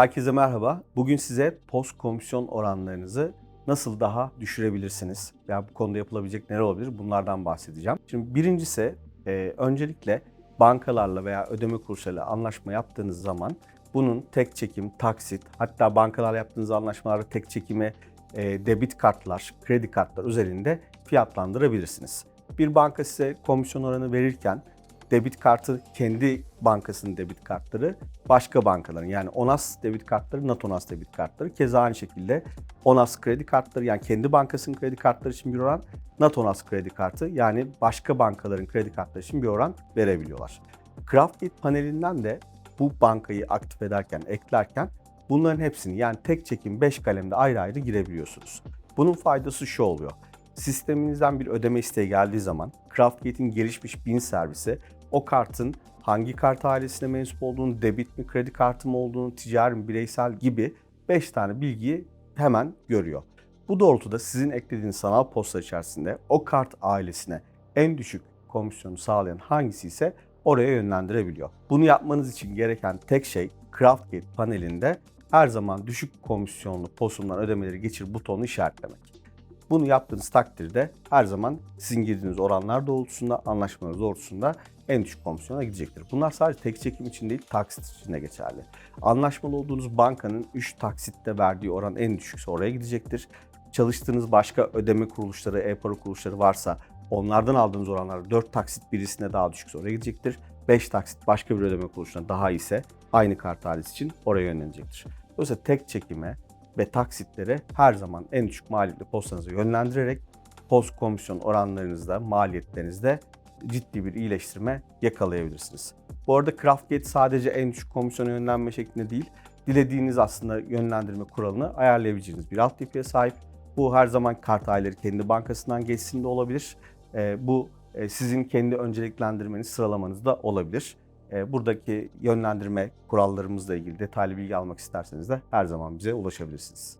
Herkese merhaba. Bugün size post komisyon oranlarınızı nasıl daha düşürebilirsiniz veya bu konuda yapılabilecek neler olabilir bunlardan bahsedeceğim. Şimdi birincisi e, öncelikle bankalarla veya ödeme kuruluşlarıyla anlaşma yaptığınız zaman bunun tek çekim, taksit hatta bankalarla yaptığınız anlaşmalarda tek çekimi e, debit kartlar, kredi kartlar üzerinde fiyatlandırabilirsiniz. Bir banka size komisyon oranı verirken debit kartı kendi bankasının debit kartları başka bankaların yani ONAS debit kartları, Natonas debit kartları keza aynı şekilde ONAS kredi kartları yani kendi bankasının kredi kartları için bir oran, Natonas kredi kartı yani başka bankaların kredi kartları için bir oran verebiliyorlar. Craftgate panelinden de bu bankayı aktif ederken, eklerken bunların hepsini yani tek çekim 5 kalemde ayrı ayrı girebiliyorsunuz. Bunun faydası şu oluyor. Sisteminizden bir ödeme isteği geldiği zaman Craftgate'in gelişmiş BIN servisi o kartın hangi kart ailesine mensup olduğunu, debit mi, kredi kartı mı olduğunu, ticari mi, bireysel gibi 5 tane bilgiyi hemen görüyor. Bu doğrultuda sizin eklediğiniz sanal posta içerisinde o kart ailesine en düşük komisyonu sağlayan hangisi ise oraya yönlendirebiliyor. Bunu yapmanız için gereken tek şey Craftgate panelinde her zaman düşük komisyonlu posumdan ödemeleri geçir butonunu işaretlemek. Bunu yaptığınız takdirde her zaman sizin girdiğiniz oranlar doğrultusunda, anlaşmanız doğrultusunda en düşük komisyona gidecektir. Bunlar sadece tek çekim için değil, taksit için de geçerli. Anlaşmalı olduğunuz bankanın 3 taksitte verdiği oran en düşükse oraya gidecektir. Çalıştığınız başka ödeme kuruluşları, e-para kuruluşları varsa onlardan aldığınız oranlar 4 taksit birisine daha düşükse oraya gidecektir. 5 taksit başka bir ödeme kuruluşuna daha ise aynı kart ailesi için oraya yönlenecektir. Dolayısıyla tek çekime ve taksitlere her zaman en düşük maliyetli postanızı yönlendirerek post komisyon oranlarınızda, maliyetlerinizde ciddi bir iyileştirme yakalayabilirsiniz. Bu arada Craftgate sadece en düşük komisyona yönlenme şeklinde değil, dilediğiniz aslında yönlendirme kuralını ayarlayabileceğiniz bir altyapıya sahip. Bu her zaman kart aileleri kendi bankasından geçsin de olabilir. Bu sizin kendi önceliklendirmeniz, sıralamanız da olabilir. Ee, buradaki yönlendirme kurallarımızla ilgili detaylı bilgi almak isterseniz de her zaman bize ulaşabilirsiniz.